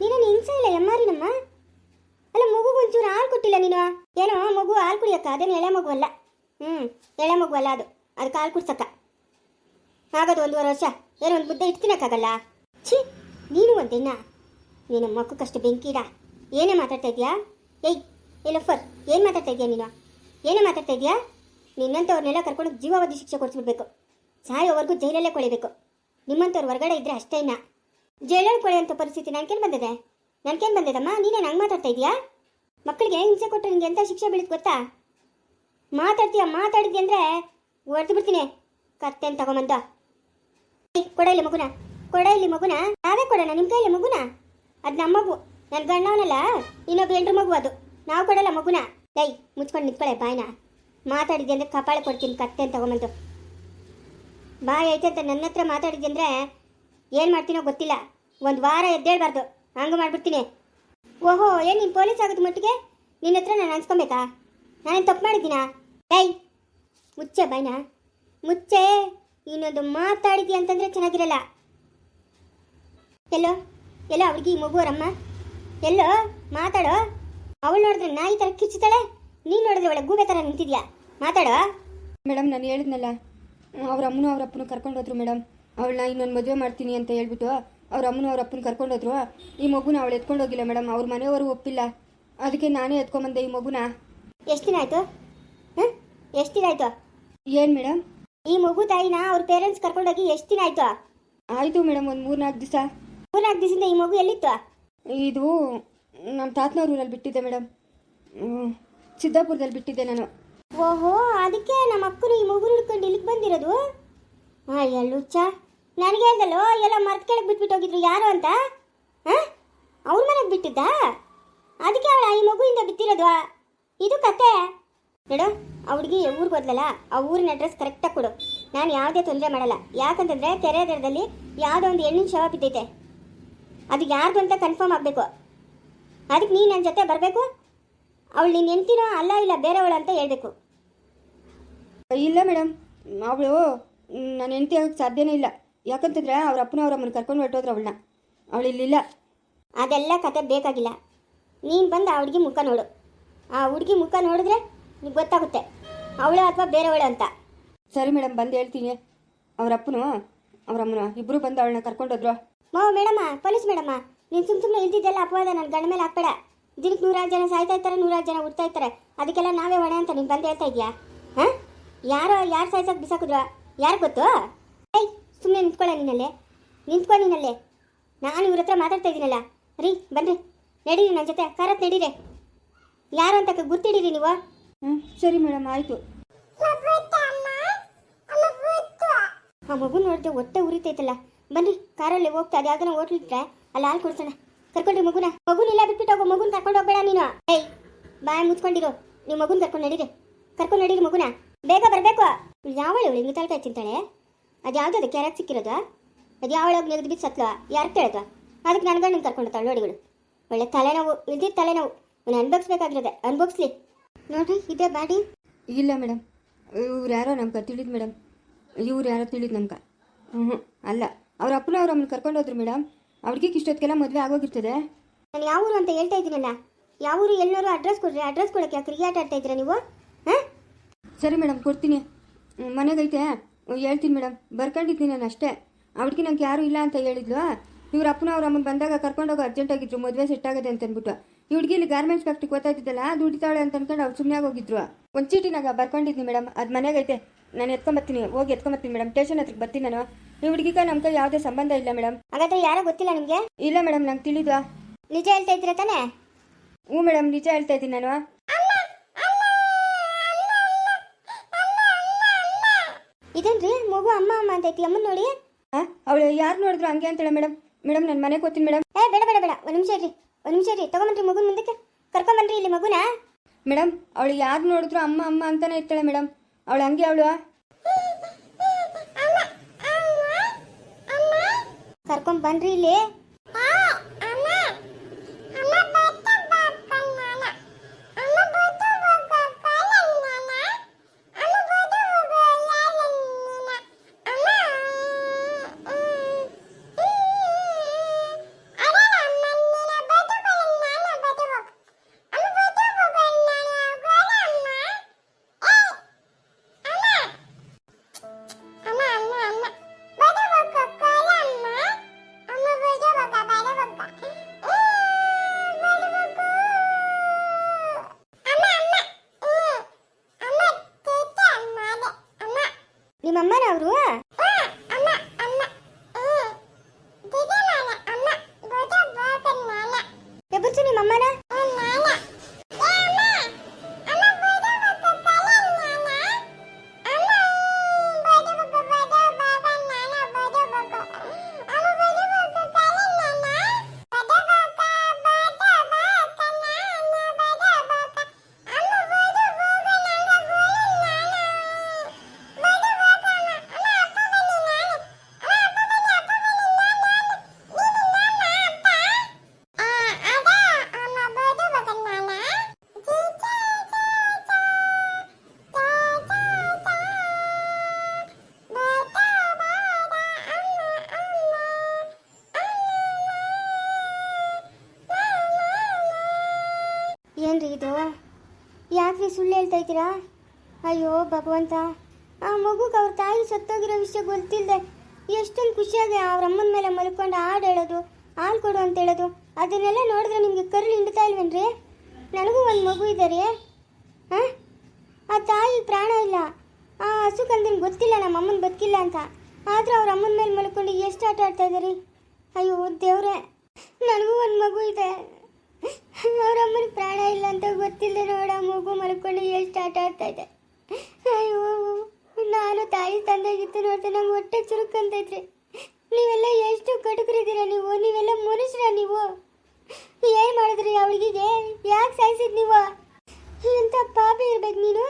ನೀನೇನು ಹಿಂಸೆ ಇಲ್ಲ ಎಮ್ಮಾರಿನಮ್ಮ. ಅಲ್ಲ ಮಗು ಒಂಚೂರು ಹಾಲು ಕೊಟ್ಟಿಲ್ಲ ನೀನು. ಏನೋ, ಮಗು ಹಾಲು ಕುಡಿಯಕ್ಕ. ಅದೇನು ಎಳೆ ಮಗು ಅಲ್ಲ. ಹ್ಞೂ ಎಳೆ ಮಗು ಅಲ್ಲ ಅದು. ಅದಕ್ಕೆ ಹಾಲು ಕುಡ್ಸಕ್ಕ. ಆಗೋದು ಒಂದೂವರೆ ವರ್ಷ. ಏನೋ ಒಂದು ಮುದ್ದೆ ಇಟ್ಟು ತಿನ್ನಕ್ಕಾಗಲ್ಲ? ಛೀ, ನೀನು ಒಂದಿನ ನೀನು ಕಷ್ಟ ಬೆಂಕಿಡ ಏನೇ ಮಾತಾಡ್ತಾ ಇದೆಯಾ? ಏಯ್ ಎಲ್ಲಫರ್ ಏನು ಮಾತಾಡ್ತಾ ಇದೆಯಾ ನೀನು? ಏನೇ ಮಾತಾಡ್ತಾ ಇದೆಯಾ? ನಿನ್ನಂಥವ್ರನ್ನೆಲ್ಲ ಕರ್ಕೊಂಡು ಜೀವಾವಧಿ ಶಿಕ್ಷೆ ಕೊಡಿಸ್ಬಿಡ್ಬೇಕು. ಸಾಯೋವರೆಗೂ ಜೈಲಲ್ಲೇ ಕೊಳಿಬೇಕು. ನಿಮ್ಮಂಥವ್ರು ಹೊರಗಡೆ ಇದ್ದರೆ ಅಷ್ಟೇನಾ ಜೈಲಲ್ಲಿ ಕೊಳೆಯುವಂಥ ಪರಿಸ್ಥಿತಿ ನನಗೇನು ಬಂದಿದೆ? ನನ್ಗೇನು ಬಂದಿದಮ್ಮ? ನೀನೇ ನಂಗೆ ಮಾತಾಡ್ತಾ ಇದೀಯಾ ಮಕ್ಕಳಿಗೆ ಹಿಂಸೆ ಕೊಟ್ಟರೆ ನಿಂಗೆ ಎಂಥ ಶಿಕ್ಷೆ ಬೀಳುತ್ತೆ ಗೊತ್ತಾ? ಮಾತಾಡ್ತೀಯ? ಮಾತಾಡಿದ್ದೆ ಅಂದರೆ ಹೊಡೆದು ಬಿಡ್ತೀನಿ. ಕತ್ತೆನ್ ತಗೊಂಬಂದ. ಕೊಡ ಇಲ್ಲಿ ಮಗುನ. ಕೊಡ ಇಲ್ಲಿ ಮಗುನ. ನಾವೇ ಕೊಡೋಣ? ನಿಮ್ಮ ಕೈಯಲ್ಲಿ ಮಗುನ? ಅದು ನಮ್ಮ ಮಗು. ನನ್ನ ಗಂಡವನಲ್ಲ, ಇನ್ನೊಬ್ಬ ಎಂಟ್ರ ಮಗು ಅದು. ನಾವು ಕೊಡಲ್ಲ ಮಗುನ. ಡೈ ಮುಚ್ಕೊಂಡು ನಿಂತ್ಕೊಳ್ಳೆ ಬಾಯ್ನ. ಮಾತಾಡಿದ್ದೆ ಅಂದರೆ ಕಪಾಳ ಕೊಡ್ತೀನಿ ಕತ್ತೆ ತಗೊಂಬಂದು. ಬಾಯ್ ಐತೆ ಅಂತ ನನ್ನ ಹತ್ರ ಮಾತಾಡಿದ್ದೆ ಅಂದ್ರೆ ಏನು ಮಾಡ್ತೀನೋ ಗೊತ್ತಿಲ್ಲ. ಒಂದು ವಾರ ಎದ್ದೇಳ್ಬಾರ್ದು. ಹಂಗೆ ಮಾಡಿಬಿಡ್ತೀನಿ. ಓಹೋ, ಏನು ನೀನು ಪೊಲೀಸ್ ಆಗೋದು ಮಟ್ಟಿಗೆ? ನಿನ್ನ ಹತ್ರ ನಾನು ಅನ್ಸ್ಕೊಬೇಕಾ? ನಾನೇನು ತಪ್ಪು ಮಾಡಿದ್ದೀನಾ? ಡೈ ಮುಚ್ಚೆ ಬಾಯ್ನ ಮುಚ್ಚೆ! ಇನ್ನೊಂದು ಮಾತಾಡಿದ್ಯ ಅಂತಂದರೆ ಚೆನ್ನಾಗಿರಲ್ಲ. ಎಲ್ಲೋ? ಎಲ್ಲೋ ಅವ್ರಿಗೆ ಈ ಮಗುವರಮ್ಮ ಎಲ್ಲೋ? ಮಾತಾಡೋ? ಅವಳು ನೋಡಿದ್ರೆ ನಾಯಿ ಥರ ಕಿಚ್ಚುತ್ತಾಳೆ? ನೀನು ನೋಡಿದ್ರೆ ಒಳ್ಳೆ ಗೂಬೆ ಥರ ನಿಂತಿದ್ಯಾ? ಮಾತಾಡೋ? ಮೇಡಮ್, ನಾನು ಹೇಳಿದ್ನಲ್ಲ. ಅವ್ರ ಅಮ್ಮನೂ ಅವ್ರ ಅಪ್ಪನೂ ಕರ್ಕೊಂಡು ಹೋದ್ರು ಮೇಡಮ್. ಅವಳನ್ನ ಇನ್ನೊಂದು ಮದುವೆ ಮಾಡ್ತೀನಿ ಅಂತ ಹೇಳ್ಬಿಟ್ಟು ಅವ್ರ ಅಮ್ಮನ ಅವ್ರ ಅಪ್ಪನ ಕರ್ಕೊಂಡೋದ್ರು. ಈ ಮಗುನ ಅವಳು ಎತ್ಕೊಂಡೋಗಿಲ್ಲ ಮೇಡಮ್ ಅವ್ರ ಮನೆಯವರು ಒಪ್ಪಿಲ್ಲ. ಅದಕ್ಕೆ ನಾನೇ ಎತ್ಕೊಂಬಂದೆ ಈ ಮಗುನ. ಎಷ್ಟು ದಿನ ಆಯ್ತು? ಹಾಂ? ಎಷ್ಟು ದಿನ ಆಯ್ತು? ಏನು ಮೇಡಮ್ ಈ ಮಗು ತಾಯಿನ ಅವ್ರ ಪೇರೆಂಟ್ಸ್ ಕರ್ಕೊಂಡೋಗಿ ಎಷ್ಟು ದಿನ ಆಯ್ತು? ಆಯಿತು ಮೇಡಮ್ ಒಂದು ಮೂರ್ನಾಲ್ಕು ದಿವಸ. ಮೂರ್ನಾಲ್ಕು ದಿವಸದಿಂದ ಈ ಮಗು ಎಲ್ಲಿತ್ತು? ಇದು ನಮ್ಮ ತಾತನವ್ರ ಊರಲ್ಲಿ ಬಿಟ್ಟಿದ್ದೆ ಮೇಡಮ್ ಸಿದ್ದಾಪುರದಲ್ಲಿ ಬಿಟ್ಟಿದ್ದೆ ನಾನು. ಓಹೋ ಅದಕ್ಕೆ ನಮ್ಮ ಅಕ್ಕನು ಈ ಮಗು ಹಿಡ್ಕೊಂಡು ಇಲ್ಲಿಗೆ ಬಂದಿರೋದು? ಹಾಂ ಲುಚ್ಚ. ನನಗೆ ಹೇಳ್ದಲ್ಲೋ, ಎಲ್ಲ ಮರ್ತ್ ಕೆಳಗೆ ಬಿಟ್ಬಿಟ್ಟು ಹೋಗಿದ್ರು ಯಾರು ಅಂತ? ಹಾಂ? ಅವ್ರ ಮನೆಗೆ ಬಿಟ್ಟಿದ್ದ? ಅದಕ್ಕೆ ಅವಳ ಈ ಮಗುವಿಂದ ಬಿತ್ತಿರೋದು ಇದು ಕತೆ. ನೋಡು, ಆ ಹುಡುಗಿ ಊರಿಗೆ ಹೋದ್ಲಲ್ಲ, ಆ ಊರಿನ ಅಡ್ರೆಸ್ ಕರೆಕ್ಟಾಗಿ ಕೊಡು. ನಾನು ಯಾವುದೇ ತೊಂದರೆ ಮಾಡಲ್ಲ. ಯಾಕಂತಂದ್ರೆ ಕೆರೆ ದರದಲ್ಲಿ ಯಾವುದೋ ಒಂದು ಹೆಣ್ಣಿನ ಶವ ಬಿದ್ದೈತೆ. ಅದು ಯಾರ್ದು ಅಂತ ಕನ್ಫರ್ಮ್ ಆಗಬೇಕು. ಅದಕ್ಕೆ ನೀನು ನನ್ನ ಜೊತೆ ಬರಬೇಕು. ಅವಳು ನೀನು ಎಂತಿನೋ ಅಲ್ಲ ಇಲ್ಲ ಬೇರೆವಳು ಅಂತ ಹೇಳಬೇಕು. ಇಲ್ಲ ಮೇಡಮ್ ಅವಳು ನಾನು ಹೆಂಡತಿ ಆಗೋಕ್ಕೆ ಸಾಧ್ಯನೇ ಇಲ್ಲ. ಯಾಕಂತಂದ್ರೆ ಅವ್ರ ಅಪ್ಪನ ಅವ್ರ ಅಮ್ಮನ ಕರ್ಕೊಂಡು ಹೊರಟೋದ್ರು ಅವಳನ್ನ. ಅವಳು ಇಲ್ಲಿಲ್ಲ. ಅದೆಲ್ಲ ಕತೆ ಬೇಕಾಗಿಲ್ಲ. ನೀನು ಬಂದು ಆ ಹುಡುಗಿ ಮುಖ ನೋಡು. ಆ ಹುಡುಗಿ ಮುಖ ನೋಡಿದ್ರೆ ನಿಮ್ಗೆ ಗೊತ್ತಾಗುತ್ತೆ. ಅವಳು ಅಥವಾ ಬೇರೆವಳೆ ಅಂತ. ಸರಿ ಮೇಡಮ್ ಬಂದು ಹೇಳ್ತೀನಿ. ಅವ್ರ ಅಪ್ಪನು ಅವ್ರ ಅಮ್ಮನ ಇಬ್ಬರು ಬಂದು ಅವಳನ್ನ ಕರ್ಕೊಂಡೋದ್ರು ಮಾವ ಮೇಡಮ್ಮ ಪೊಲೀಸ್ ಮೇಡಮ್ಮ. ನೀನು ಸುಮ್ಮ ಸುಮ್ಮನೆ ಇಲ್ದಿದ್ದೆಲ್ಲ ಅಪವಾದ ನನ್ನ ಗಂಡ ಮೇಲೆ ಹಾಕ್ಬೇಡ. ದಿನಕ್ಕೆ ನೂರಾರು ಜನ ಸಾಯ್ತಾ ಇರ್ತಾರೆ ನೂರಾರು ಜನ ಹುಡ್ತಾ ಇರ್ತಾರೆ. ಅದಕ್ಕೆಲ್ಲ ನಾವೇ ಹೊಣೆ ಅಂತ ನೀನು ಬಂದು ಹೇಳ್ತಾ ಇದೆಯಾ? ಹಾಂ? ಯಾರೋ ಯಾರು ಸಾಯ್ಸಕ್ಕೆ ಬಿಸಾಕಿದ್ರು? ಯಾರು ಗೊತ್ತು? ಸುಮ್ಮನೆ ನಿಂತ್ಕೊಳ್ಳ ನಿನ್ನಲ್ಲೇ ನಿಂತ್ಕೊ ನೀನಲ್ಲೇ? ನಾನು ಇವ್ರ ಹತ್ರ ಮಾತಾಡ್ತಾ ಇದ್ದೀನಲ್ಲ. ರೀ ಬನ್ರಿ. ನಡೀರಿ ನನ್ನ ಜೊತೆ. ಕರತ್ ನಡೀರಿ. ಯಾರು ಅಂತ ಗುರ್ತಿಡೀರಿ ನೀವು? ಹ್ಞೂ ಸರಿ ಮೇಡಮ್ ಆಯಿತು. ಆ ಮಗು ನೋಡಿದ್ರೆ ಹೊಟ್ಟೆ ಉರಿತೈತಲ್ಲ. ಬನ್ನಿ ಕಾರಲ್ಲಿ ಹೋಗ್ತಾ ಅದು ಯಾವ್ದಾನ ಇಟ್ಟರೆ ಅಲ್ಲಿ ಹಾಲು ಕೊಡ್ಸೋಣ. ಕರ್ಕೊಂಡ್ರಿ ಮಗುನ. ಮಗುನ ಇಲ್ಲ ಬಿಟ್ಬಿಟ್ಟು ಹೋಗೋ. ಮಗುನ ಕರ್ಕೊಂಡು ಹೋಗ್ಬೇಡ ನೀನು. ಏಯ್ ಬಾಯ್ ಮುಚ್ಕೊಂಡಿರು. ನೀವು ಮಗುನ ಕರ್ಕೊಂಡು ನಡೀರಿ. ಕರ್ಕೊಂಡು ನಡೀರಿ ಮಗುನ. ಬೇಗ ಬರಬೇಕು. ಯಾವಳು ಇವಳು? ಹಿಂಗೆ ತಳ್ಕಾಯ್ ತಿಂತಾಳೆ? ಅದು ಯಾವ್ದು ಅದು ಕ್ಯಾರೆಟ್ ಸಿಕ್ಕಿರೋದು? ಅದು ಯಾವಳೋಗಿ ನೆಗೆದು ಬಿದ್ದು ಸತ್ಲ? ಯಾರು ಕೇಳೋದು? ಅದಕ್ಕೆ ನನ್ನ ಗಂಡನ ಕರ್ಕೊಂಡು ನೋಡಿ ನೋಡಿಗಳು ಒಳ್ಳೆ ತಲೆನೋವು ಇಲ್ದಿದ್ದ ತಲೆನೋವು. ನಾನು ಅನ್ಭವಿಸ್ಬೇಕಾಗಿರೋದೆ ಅನ್ಭವಿಸ್ಲಿ. ನೋಡ್ರಿ ಇದೇ ಬಾಡಿ. ಇಲ್ಲ ಮೇಡಮ್. ಇವ್ರು ಯಾರೋ ನಮ್ಗೆ ತಿಳಿದ್ ಮೇಡಮ್. ಇವ್ರು ಯಾರೋ ತಿಳಿದ್ ನಮ್ಗೆ. ಹ್ಞೂ ಅಲ್ಲ ಅವ್ರ ಅಪ್ಪನ ಅವ್ರು ಅಮ್ಮನ ಕರ್ಕೊಂಡು ಹೋದ್ರು ಮೇಡಮ್. ಅವ್ರಿಗೆ ಇಷ್ಟೊತ್ತಿಗೆಲ್ಲ ಮದುವೆ ಆಗೋಗಿರ್ತದೆ. ನಾನು ಯಾವ ಊರು ಅಂತ ಹೇಳ್ತಾ ಇದ್ದೀನಲ್ಲ ಯಾವ ಊರು ಎಲ್ಲರೂ ಅಡ್ರೆಸ್ ಕೊಡ್ರಿ ಅಡ್ರೆಸ್ ಕೊಡೋಕೆ ಯಾಕೆ ಕ್ರಿಯಾಟ್ ಆಡ್ತಾ ಇದ್ದೀರಾ ನೀವು? ಹಾಂ? ಸರಿ ಮೇಡಮ್ ಕೊಡ್ತೀನಿ. ಮನೆಗೆ ಮನೆಗೈತೆ ಹೇಳ್ತೀನಿ ಮೇಡಮ್. ಬರ್ಕೊಂಡಿದ್ದೀನಿ ನಾನು ಅಷ್ಟೇ. ಅವ್ರಿಗೆ ನಂಗೆ ಯಾರೂ ಇಲ್ಲ ಅಂತ ಹೇಳಿದ್ಲು? ಇವ್ರ ಅಪ್ಪನ ಅವ್ರ ಅಮ್ಮನ ಬಂದಾಗ ಕರ್ಕೊಂಡೋಗಿ ಅರ್ಜೆಂಟಾಗಿದ್ರು ಮದುವೆ ಸೆಟ್ ಆಗಿದೆ ಅಂತ ಅಂದ್ಬಿಟ್ಟು. ಈ ಹುಡುಗಿ ಇಲ್ಲಿ ಗಾರ್ಮೆಂಟ್ಸ್ ಫ್ಯಾಕ್ಟ್ರಿಗೆ ಗೊತ್ತಾಯ್ತಿದ್ದಲ್ಲ ದುಡಿತಾಳೆ ಅಂತ ಅನ್ಕೊಂಡು ಅವ್ರು ಸುಮ್ಮನೆ ಹೋಗಿದ್ರು ಒಂದು ಚೀಟಿನಾಗ ಬರ್ಕೊಂಡಿದ್ದೀನಿ ಮೇಡಮ್. ಅದು ಮನೆಗೈತೆ. ನಾನು ಎತ್ಕೊಂಬರ್ತೀನಿ ಹೋಗಿ ಎತ್ಕೊಂಬರ್ತೀನಿ ಮೇಡಮ್. ಟೇಷನ್ ಹತ್ರಕ್ಕೆ ಬರ್ತೀನಿ ನಾನು. ಈ ಹುಡುಗಿಗೆ ನಮ್ಮ ಕೈ ಯಾವುದೇ ಸಂಬಂಧ ಇಲ್ಲ ಮೇಡಮ್. ಹಾಗಾದ್ರೆ ಯಾರೋ ಗೊತ್ತಿಲ್ಲ ನಿಮಗೆ? ಇಲ್ಲ ಮೇಡಮ್ ನಂಗೆ ತಿಳಿದ್ವಾ? ನಿಜ ಹೇಳ್ತಾ ಇದ್ದೀರಾ ತಾನೇ? ಹ್ಞೂ ಮೇಡಮ್ ನಿಜ ಹೇಳ್ತಾ ಇದ್ದೀನಿ ನಾನು ಇದೇನ್ರಿ ಮಗು ಅಮ್ಮ ಅಮ್ಮನ ನೋಡಿ. ಹಾಂ ಅವಳು ಯಾರು ನೋಡಿದ್ರು ಹಂಗೆ ಅಂತೇಳ ಮೇಡಮ್. ಮೇಡಮ್ ನಾನು ಮನೆಗೆ ಹೋಗ್ತೀನಿ ಮೇಡಮ್. ಏ ಬೇಡ ಬೇಡ ಬೇಡ. ಒಂದು ನಿಮಿಷ ಇರ್ರಿ. ಒಂದು ನಿಮಿಷ ಇರ್ರಿ. ತಗೊಂಬನ್ರಿ ಮಗುನ ಮುಂದಕ್ಕೆ. ಕರ್ಕೊಂಬನ್ರಿ ಇಲ್ಲಿ ಮಗುನ. ಮೇಡಮ್ ಅವಳು ಯಾರು ನೋಡಿದ್ರು ಅಮ್ಮ ಅಮ್ಮ ಅಂತಾನೆ ಇರ್ತಾಳೆ ಮೇಡಮ್. ಅವಳು ಹಂಗೆ ಅವಳು. ಕರ್ಕೊಂಡ್ ಬನ್ರಿ ಇಲ್ಲಿ. ಇದು ಯಾಕೆ ಸುಳ್ಳು ಹೇಳ್ತಾ ಇದ್ದೀರಾ ಅಯ್ಯೋ, ಭಗವಂತ. ಆ ಮಗುಗೆ ಅವ್ರ ತಾಯಿ ಸತ್ತೋಗಿರೋ ವಿಷಯ ಗೊತ್ತಿಲ್ಲದೆ ಎಷ್ಟೊಂದು ಖುಷಿಯಾಗಿ ಅವ್ರ ಅಮ್ಮನ ಮೇಲೆ ಮಲ್ಕೊಂಡು ಹಾಡು ಹೇಳೋದು, ಹಾಲು ಕೊಡು ಅಂತ ಹೇಳೋದು, ಅದನ್ನೆಲ್ಲ ನೋಡಿದ್ರೆ ನಿಮಗೆ ಕರುಳು ಹಿಂಡ್ತಾ ಇಲ್ವೇನ್ರಿ? ನನಗೂ ಒಂದು ಮಗು ಇದೆ ರೀ. ಹಾಂ ಆ ತಾಯಿ ಪ್ರಾಣ ಇಲ್ಲ. ಆ ಹಸು ಕಂದಿನ ಗೊತ್ತಿಲ್ಲ, ನಮ್ಮ ಅಮ್ಮನ ಬದುಕಿಲ್ಲ ಅಂತ. ಆದರೂ ಅವ್ರ ಅಮ್ಮನ ಮೇಲೆ ಮಲ್ಕೊಂಡು ಎಷ್ಟು ಆಟ ಆಡ್ತಾ ಇದ್ದಾರೆ? ಅಯ್ಯೋ, ದೇವ್ರೆ. ನನಗೂ ಒಂದು ಮಗು ಇದೆ. ಅಂತ ಗೊತ್ತಿಲ್ಲ ನೋಡ ಮಗು ಮಲ್ಕೊಂಡು ಸ್ಟಾರ್ಟ್ ಆಗ್ತಾ ಇದೆ. ಅಯ್ಯೋ, ನಾನು ತಾಯಿ ತಂದಾಗಿತ್ತು ನೋಡ್ತಾ ನಂಗೆ ಹೊಟ್ಟೆ ಚುರುಕಂತೈತ್ರಿ ನೀವೆಲ್ಲ ಎಷ್ಟು ಕಟುಕರಿದ್ದೀರ ನೀವು? ನೀವೆಲ್ಲ ಮನುಷ್ಯರ ನೀವು? ಏನು ಮಾಡಿದ್ರಿ ಅವಳಿಗೆ? ಯಾಕೆ ಸಾಯಿಸಿದ್ ನೀವು? ಎಂಥ ಪಾಪಿ ಇರ್ಬೇಕು ನೀನು?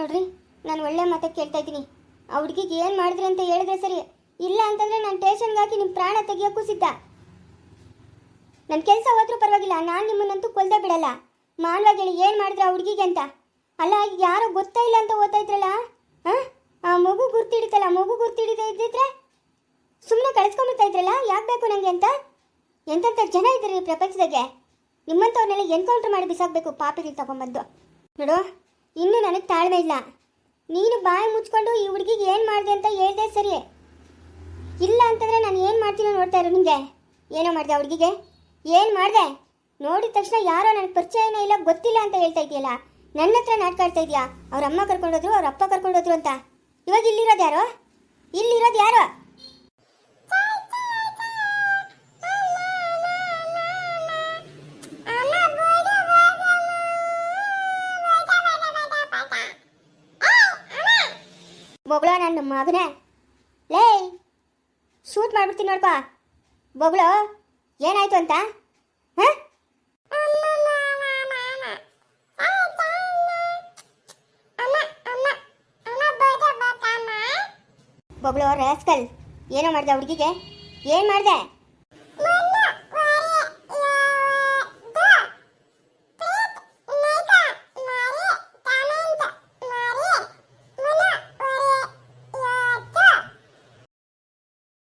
ನೋಡ್ರಿ, ನಾನು ಒಳ್ಳೆ ಮಾತ ಕೇಳ್ತಾ ಇದ್ದೀನಿ. ಆ ಹುಡುಗಿಗೆ ಏನು ಮಾಡಿದ್ರಿ ಅಂತ ಹೇಳಿದ್ರೆ ಸರಿ. ಇಲ್ಲ ಅಂತಂದ್ರೆ ನಾನು ಟೇಷನ್ಗೆ ಹಾಕಿ ನಿಮ್ಮ ಪ್ರಾಣ ತೆಗಿಯೋಕ್ಕೂ ಸಿದ್ಧ. ನನ್ನ ಕೆಲಸ ಹೋದ್ರೂ ಪರವಾಗಿಲ್ಲ, ನಾನು ನಿಮ್ಮನ್ನಂತೂ ಕೊಲ್ದೇ ಬಿಡಲ್ಲ. ಮಾನವಾಗಿ ಏನು ಮಾಡಿದ್ರೆ ಆ ಹುಡುಗಿಗೆ ಅಂತ? ಅಲ್ಲ, ಯಾರೋ ಗೊತ್ತಾ ಇಲ್ಲ ಅಂತ ಓದ್ತಾ ಇದ್ರಲ್ಲ? ಹಾಂ? ಆ ಮಗು ಗುರ್ತಿಡಿತಲ್ಲ, ಮಗು ಗುರ್ತಿಡಿದೆ ಇದ್ದಿದ್ರೆ? ಸುಮ್ಮನೆ ಕಳಿಸ್ಕೊಂಡ್ಬಿಡ್ತಾ ಇದ್ರಲ್ಲ, ಯಾಕೆ ಬೇಕು ನನಗೆ ಅಂತ? ಎಂತೆಂಥ ಜನ ಇದ್ದೀರಿ ಈ ಪ್ರಪಂಚದಾಗೆ? ನಿಮ್ಮಂಥವ್ರನ್ನೆಲ್ಲ ಎನ್ಕೌಂಟ್ರ್ ಮಾಡಿ ಬಿಸಾಕಬೇಕು ಪಾಪಿಗೆ ತಗೊಂಬಂದು ನೋಡು ಇನ್ನು ನನಗೆ ತಾಳ್ಮೆ ಇಲ್ಲ. ನೀನು ಬಾಯಿ ಮುಚ್ಕೊಂಡು ಈ ಹುಡುಗಿಗೆ ಏನು ಮಾಡಿದೆ ಅಂತ ಹೇಳ್ದೆ ಸರಿ. ಇಲ್ಲ ಅಂತಂದರೆ ನಾನು ಏನು ಮಾಡ್ತೀನೋ ನೋಡ್ತಾ ಇರೋ ನಿಮಗೆ ಏನೋ ಮಾಡಿದೆ ಹುಡುಗಿಗೆ? ಏನು ಮಾಡಿದೆ? ನೋಡಿದ ತಕ್ಷಣ ಯಾರೋ ನನಗೆ ಪರಿಚಯನೇ ಇಲ್ಲ, ಗೊತ್ತಿಲ್ಲ ಅಂತ ಹೇಳ್ತಾ ಇದೆಯಲ್ಲ ನನ್ನ ಹತ್ರ ನಾಟಕ ಆಡ್ತಾ ಇದೆಯಾ ಅವ್ರ ಅಮ್ಮ ಕರ್ಕೊಂಡೋದ್ರು ಅವ್ರ ಅಪ್ಪ ಕರ್ಕೊಂಡೋದ್ರು ಅಂತ. ಇವಾಗ ಇಲ್ಲಿರೋದು ಯಾರೋ? ಇಲ್ಲಿರೋದು ಯಾರು? ನನ್ನ ಮಗನೇ ಲೇ ಶೂಟ್ ಮಾಡ್ಬಿಡ್ತೀನಿ ನೋಡ್ಕೋ. ಬೊಗಳು ಏನಾಯ್ತು ಅಂತ? ಹಾಂ? ಬೊಗಳು ರಾಸ್ಕಲ್ ಏನೋ ಮಾಡ್ದೆ ಹುಡುಗಿಗೆ? ಏನು ಮಾಡ್ದೆ?